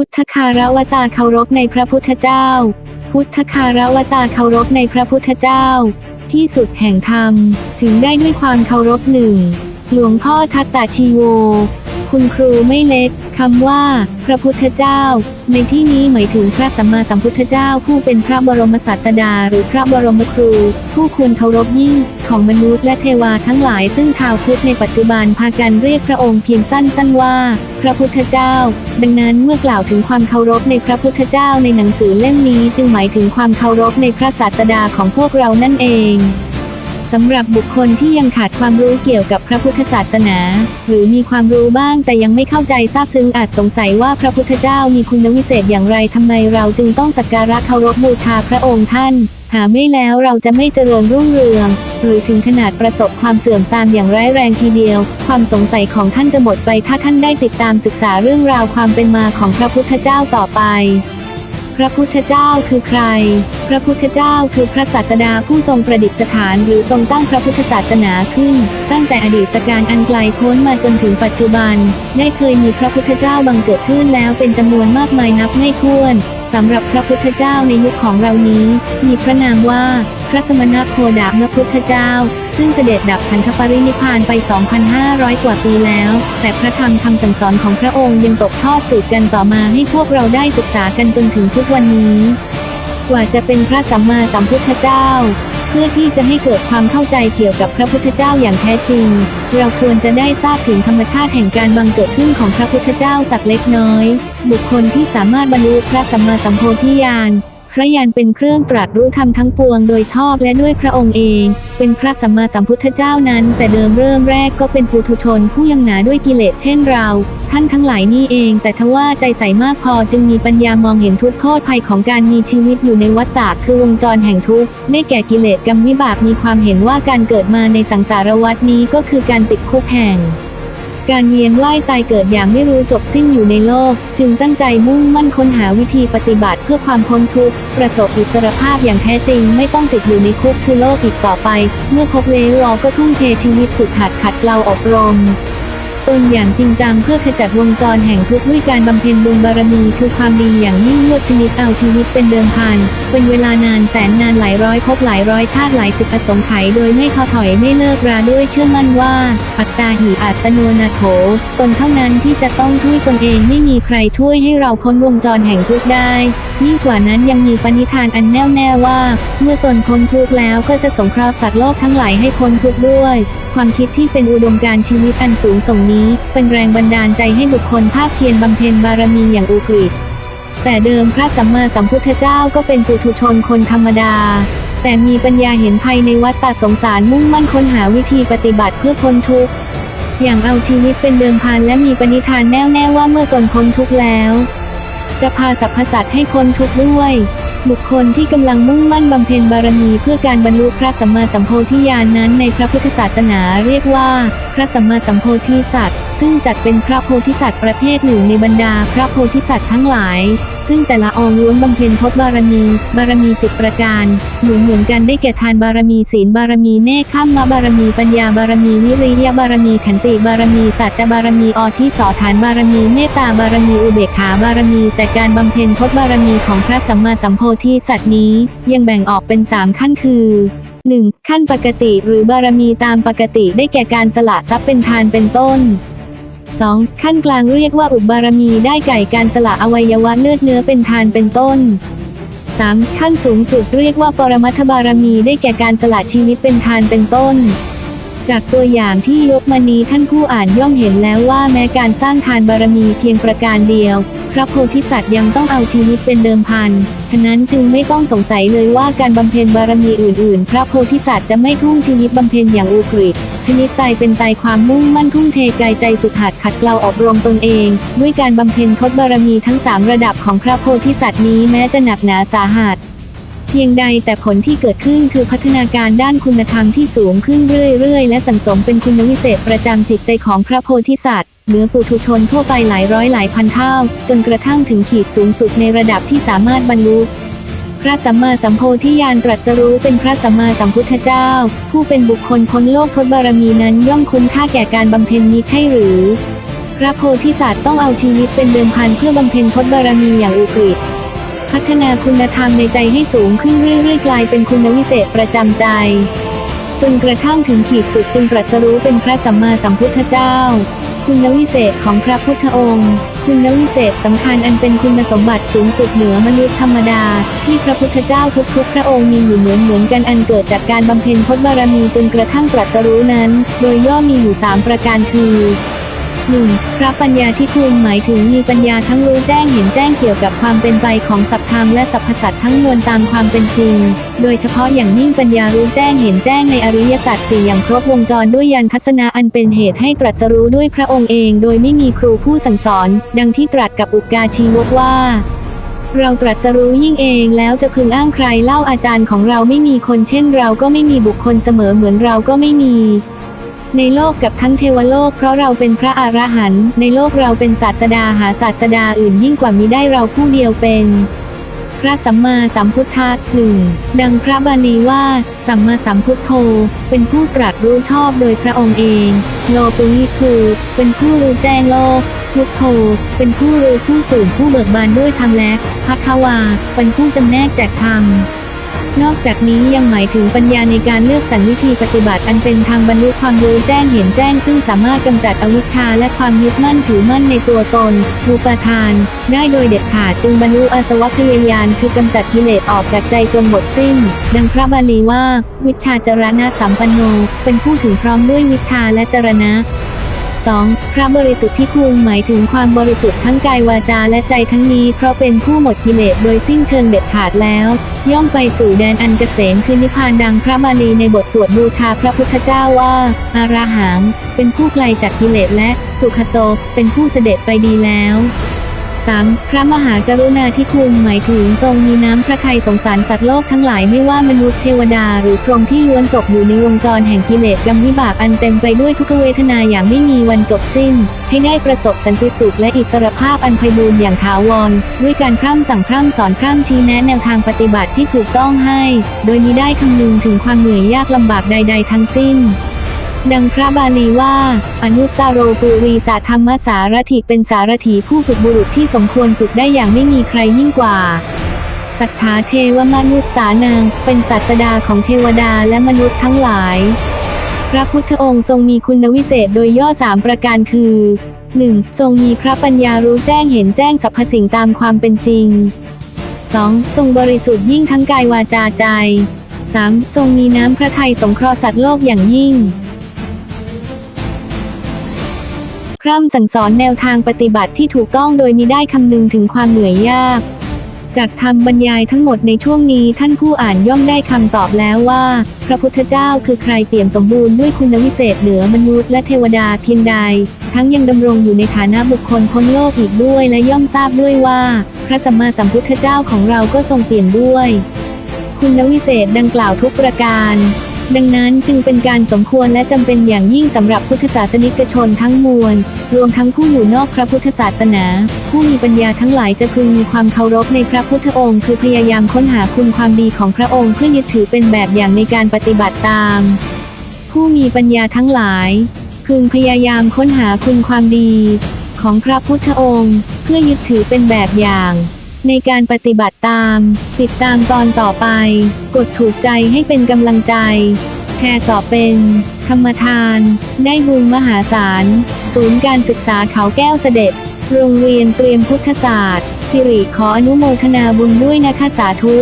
พุทธคารวตาเคารพในพระพุทธเจ้า พุทธคารวตาเคารพในพระพุทธเจ้า ที่สุดแห่งธรรม ถึงได้ด้วยความเคารพหนึ่ง หลวงพ่อทัตตาชีโว คุณครูไม่เล็ก คำว่า พระพุทธเจ้า ในที่นี้หมายถึงพระสัมมาสัมพุทธเจ้า ผู้เป็นพระบรมศาสดา หรือพระบรมครู ผู้ควรเคารพยิ่ง ของมนุษย์และเทวาทั้งหลาย ซึ่งชาวพุทธในปัจจุบันพากันเรียกพระองค์เพียงสั้นๆว่า พระพุทธเจ้า ดังนั้นเมื่อกล่าวถึงความเคารพในพระพุทธเจ้าในหนังสือเล่มนี้ จึงหมายถึงความเคารพในพระศาสดาของพวกเรานั่นเอง สำหรับบุคคลที่ยังขาดความรู้เกี่ยวกับพระพุทธศาสนา หรือมีความรู้บ้างแต่ยังไม่เข้าใจทราบซึ้งอาจสงสัยว่าพระพุทธเจ้ามีคุณวิเศษอย่างไรทำไมเราจึงต้องสักการะเคารพบูชาพระองค์ท่าน หาไม่แล้วเราจะไม่เจริญรุ่งเรือง หรือถึงขนาดประสบความเสื่อมทรามอย่างร้ายแรงทีเดียว ความสงสัยของท่านจะหมดไปถ้าท่านได้ติดตามศึกษาเรื่องราวความเป็นมาของพระพุทธเจ้าต่อไป พระพุทธเจ้าคือใคร พระพุทธเจ้าคือพระศาสดาผู้ทรงประดิษฐานหรือทรงตั้งพระพุทธศาสนาขึ้น ตั้งแต่อดีตการอันไกลโพ้นมาจนถึงปัจจุบัน ได้เคยมีพระพุทธเจ้าบังเกิดขึ้นแล้วเป็นจำนวนมากมายนับไม่ถ้วนสำหรับพระพุทธเจ้าในยุคของเรานี้ มีพระนามว่า พระสมณโคดามพุทธเจ้า ซึ่งเสด็จดับพันธปรินิพพานไป 2,500 กว่าปีแล้ว แต่พระธรรมคำสั่งสอนของพระองค์ยังตกทอดสืบกันต่อมาให้พวกเราได้ศึกษากันจนถึงทุกวันนี้ กว่าจะเป็นพระสัมมาสัมพุทธเจ้าเพื่อที่จะให้เกิดความเข้าใจเกี่ยวกับพระพุทธเจ้าอย่างแท้จริง เราควรจะได้ทราบถึงธรรมชาติแห่งการบังเกิดขึ้นของพระพุทธเจ้าสักเล็กน้อย บุคคลที่สามารถบรรลุพระสัมมาสัมโพธิญาณ พระยานเป็นเครื่องตรัสรู้ธรรมทั้งปวงโดยชอบและด้วยพระองค์เอง เป็นพระสัมมาสัมพุทธเจ้านั้น แต่เดิมเริ่มแรกก็เป็นปุถุชนผู้ยังหนาด้วยกิเลสเช่นเรา ท่านทั้งหลายนี่เอง แต่ทว่าใจใสมากพอจึงมีปัญญามองเห็นทุกโทษภัยของการมีชีวิตอยู่ในวัฏฏะคือวงจรแห่งทุกข์ได้แก่กิเลสกรรมวิบากมีความเห็นว่าการเกิดมาในสังสารวัฏนี้ก็คือการติดคุกแห่ง การเยียนไหวตายเกิดอย่างไม่รู้จบสิ้นอยู่ในโลก จึงตั้งใจมุ่งมั่นค้นหาวิธีปฏิบัติเพื่อความพ้นทุกข์ประสบอิสรภาพอย่างแท้จริง ไม่ต้องติดอยู่ในคุกคือโลกอีกต่อไป เมื่อพบเลวอก็ทุ่มเทชีวิตฝึกหัดขัดเกลาอบรม ตนอย่างจริงจังเพื่อขจัดวงจรแห่งทุกข์ด้วยการบำเพ็ญบุญบารมีคือความดีอย่างยิ่งยวดชนิดเอาชีวิตเป็นเดิมพัน เป็นเวลานานแสนนานหลายร้อยภพหลายร้อยชาติหลายสิบอสงไขยโดยไม่ท้อถอยไม่เลิกราด้วยเชื่อมั่นว่า อัตตาหิอัตโนนาโถ ตนเท่านั้นที่จะต้องช่วยตนเองไม่มีใครช่วยให้เราพ้นวงจรแห่งทุกข์ได้ ยิ่งกว่านั้นยังมีปณิธานอันแน่วแน่ว่า เมื่อตนพ้นทุกข์แล้วก็จะสงเคราะห์สัตว์โลกทั้งหลายให้พ้นทุกข์ด้วย ความคิดที่เป็นอุดมการชีวิตอันสูงส่งนี้ เป็นแรงบันดาลใจให้บุคคลภาคเพียรบำเพ็ญบารมีอย่างอุกฤษแต่เดิมพระสัมมาสัมพุทธเจ้าก็เป็นปุถุชนคนธรรมดา แต่มีปัญญาเห็นภัยในวัฏฏสงสารมุ่งมั่นค้นหาวิธีปฏิบัติเพื่อพ้นทุกข์อย่างเอาชีวิตเป็นเดิมพันและมีปณิธานแน่วแน่ว่าเมื่อตนพ้นทุกข์แล้ว จะพาสรรพสัตว์ให้พ้นทุกข์ด้วย บุคคลที่กำลังมุ่งมั่นบำเพ็ญบารมีเพื่อการบรรลุพระสัมมาสัมโพธิญาณนั้นในพระพุทธศาสนาเรียกว่า พระสัมมาสัมโพธิสัตว์ ซึ่งจัดเป็นพระโพธิสัตว์ประเภทหนึ่งในบรรดาพระโพธิสัตว์ทั้งหลาย ซึ่งแต่ละองค์ล้วนบำเพ็ญพจน์บารมี บารมีสิบประการ เหมือนเหมือนกันได้แก่ทานบารมีศีลบารมีเนคข้ามบารมีปัญญาบารมีวิริยะบารมีขันติบารมีสัจจะบารมีอที่สอฐานบารมีเมตตาบารมีอุเบกขาบารมี แต่การบำเพ็ญพจน์บารมีของพระสัมมาสัมโพธิสัตว์นี้ ยังแบ่งออกเป็นสามขั้นคือ 1. ขั้นปกติหรือบารมีตามปกติได้แก่การสละทรัพย์เป็นทานเป็นต้น 2. ขั้นกลางเรียกว่าอุบบารมีได้ไก่การสละอวัยวะเลือดเนื้อเป็นทานเป็นต้น 3. ขั้นสูงสุดเรียกว่าปรมัทบารมีได้แก่การสละชีวิตเป็นทานเป็นต้น จากตัวอย่างที่ยกมานี้ท่านผู้อ่านย่อมเห็นแล้วว่าแม้การสร้างทานบารมีเพียงประการเดียว พระโพธิสัตว์ยังต้องเอาชีวิตเป็นเดิมพัน ฉะนั้นจึงไม่ต้องสงสัยเลยว่าการบำเพ็ญบารมีอื่นๆ พระโพธิสัตว์จะไม่ทุ่มชีวิตบำเพ็ญอย่างอุกฤษชนิดตายเป็นตายความมุ่งมั่นทุ่มเทกายใจฝึกหัดขัดเกลาอบรมตนเอง ด้วยการบำเพ็ญทศบารมีทั้งสามระดับของพระโพธิสัตว์นี้แม้จะหนักหนาสาหัส เพียงใดแต่ผลที่เกิดขึ้นคือพัฒนาการด้านคุณธรรมที่สูงขึ้นเรื่อยๆ และสังสมเป็นคุณวิเศษประจำจิตใจของพระโพธิสัตว์เหนือปุถุชนทั่วไปหลายร้อยหลายพันเท่า จนกระทั่งถึงขีดสูงสุดในระดับที่สามารถบรรลุพระสัมมาสัมโพธิญาณตรัสรู้เป็นพระสัมมาสัมพุทธเจ้า ผู้เป็นบุคคลพ้นโลกทศบารมีนั้นย่อมคุ้มค่าแก่การบำเพ็ญนี้ใช่หรือ พระโพธิสัตว์ต้องเอาชีวิตเป็นเดิมพันเพื่อบำเพ็ญพจน์บารมีอย่างอุกฤษ พัฒนาคุณธรรมในใจให้สูงขึ้นเรื่อยๆ กลายเป็นคุณวิเศษประจำใจ จนกระทั่งถึงขีดสุดจึงตรัสรู้เป็นพระสัมมาสัมพุทธเจ้า คุณวิเศษของพระพุทธองค์ คุณวิเศษสำคัญอันเป็นคุณสมบัติสูงสุดเหนือมนุษย์ธรรมดา ที่พระพุทธเจ้าทุกๆ พระองค์มีอยู่เหมือนเหมือนๆกันอันเกิดจากการบำเพ็ญพจน์บารมีจนกระทั่งตรัสรู้นั้น โดยย่อมีอยู่สามประการคือ 1. พระปัญญาที่คุณหมายถึงมีปัญญาทั้งรู้แจ้งเห็นแจ้งเกี่ยวกับความเป็นไปของสัพธรรมและสรรพสัตทั้งมวลตามความเป็นจริง โดยเฉพาะอย่างยิ่งปัญญารู้แจ้งเห็นแจ้งในอริยสัจสี่อย่างครบวงจรด้วยยันทัศนะอันเป็นเหตุให้ตรัสรู้ด้วยพระองค์เอง โดยไม่มีครูผู้สั่งสอน ดังที่ตรัสกับอุกาชีวกว่าเราตรัสรู้ยิ่งเองแล้วจะพึงอ้างใครเล่าอาจารย์ของเราไม่มีคนเช่นเราก็ไม่มีบุคคลเสมอเหมือนเราก็ไม่มี ในโลกกับทั้งเทวโลกเพราะเราเป็นพระอรหันต์ในโลกเราเป็นศาสดาหาศาสดาอื่นยิ่งกว่ามิได้เราผู้เดียวเป็นพระสัมมาสัมพุทธะหนึ่งดังพระบาลีว่า สัมมาสัมพุทโธ เป็นผู้ตรัสรู้ชอบโดยพระองค์เองโลปุญิคือ เป็นผู้รู้แจ้งโลก พุทโธ เป็นผู้รู้ผู้ตื่นผู้เบิกบานด้วยธรรมและพัทวา เป็นผู้จำแนกแจกธรรม นอกจากนี้ยังหมายถึงปัญญาในการเลือกสรรวิธีปฏิบัติอันเป็นทางบรรลุความรู้แจ้งเห็นแจ้ง ซึ่งสามารถกำจัดอวิชชาและความยึดมั่นถือมั่นในตัวตนรูปทาน ได้โดยเด็ดขาดจึงบรรลุอาสวัคยายานคือกำจัดกิเลสออกจากใจจนหมดสิ้น ดังพระบาลีว่า วิชาจรณะสัมปันโน เป็นผู้ถึงพร้อมด้วยวิชาและจรณะ 2. พระบริสุทธิ์ที่คุณหมายถึงความบริสุทธิ์ทั้งกายวาจาและใจทั้งนี้เพราะเป็นผู้หมดกิเลสโดยสิ้นเชิงเด็ดขาดแล้ว ย่อมไปสู่แดนอันเกษมคือนิพพานดังพระบาลีในบทสวดบูชาพระพุทธเจ้าว่า อาราหัง เป็นผู้ไกลจากกิเลสและ สุขโต เป็นผู้เสด็จไปดีแล้ว 3. พระมหากรุณาธิคุณหมายถึงทรงมีน้ำพระทัยสงสารสัตว์โลกทั้งหลายไม่ว่ามนุษย์เทวดาหรือพรหมที่ล้วนตกอยู่ในวงจรแห่งกิเลสกรรมวิบากอันเต็มไปด้วยทุกเวทนาอย่างไม่มีวันจบสิ้น ให้ได้ประสบสันติสุขและอิสรภาพอันไพบูรย์อย่างถาวร ด้วยการพร่ำสั่งพร่ำสอนพร่ำชี้แนะแนวทางปฏิบัติที่ถูกต้องให้ โดยมิได้คำนึงถึงความเหนื่อยยากลำบากใด ๆ ทั้งสิ้น ดังพระบาลีว่า อนุตตโรปุรีสาธรรมสารถิเป็นสารถีผู้ฝึกบุรุษที่สมควรฝึกได้อย่างไม่มีใครยิ่งกว่าสัทธาเทวมนุษย์สานาง เป็นศาสดาของเทวดาและมนุษย์ทั้งหลาย พระพุทธองค์ทรงมีคุณวิเศษโดยย่อสามประการคือ 1. ทรงมีพระปัญญารู้แจ้งเห็นแจ้งสรรพสิ่งตามความเป็นจริง 2. ทรงบริสุทธิ์ยิ่งทั้งกายวาจาใจ 3. ทรงมีน้ำพระทัยสงเคราะห์สัตว์โลกอย่างยิ่ง ร่ำสั่งสอนแนวทางปฏิบัติที่ถูกต้องโดยมิได้คำนึงถึงความเหนื่อยยาก จากธรรมบรรยายทั้งหมดในช่วงนี้ท่านผู้อ่านย่อมได้คำตอบแล้วว่า พระพุทธเจ้าคือใครเปี่ยมสมบูรณ์ด้วยคุณวิเศษเหนือมนุษย์และเทวดาเพียงใด ทั้งยังดำรงอยู่ในฐานะบุคคลพ้นโลกอีกด้วยและย่อมทราบด้วยว่า พระสัมมาสัมพุทธเจ้าของเราก็ทรงเปลี่ยนด้วย คุณวิเศษดังกล่าวทุกประการ ดังนั้นจึงเป็นการสมควรและจำเป็นอย่างยิ่งสำหรับพุทธศาสนิกชนทั้งมวล รวมทั้งผู้อยู่นอกพระพุทธศาสนา ผู้มีปัญญาทั้งหลายจะพึงมีความเคารพในพระพุทธองค์ คือพยายามค้นหาคุณความดีของพระองค์เพื่อยึดถือเป็นแบบอย่างในการปฏิบัติตาม ผู้มีปัญญาทั้งหลาย พึงพยายามค้นหาคุณความดี ของพระพุทธองค์ เพื่อยึดถือเป็นแบบอย่าง ในการปฏิบัติตาม ติดตามตอนต่อไป กดถูกใจให้เป็นกำลังใจ แชร์ต่อเป็น ธรรมทาน ได้บุญมหาศาล ศูนย์การศึกษาเขาแก้วเสด็จ โรงเรียนเตรียมพุทธศาสตร์ สิริขออนุโมทนาบุญด้วยนะคะสาธุ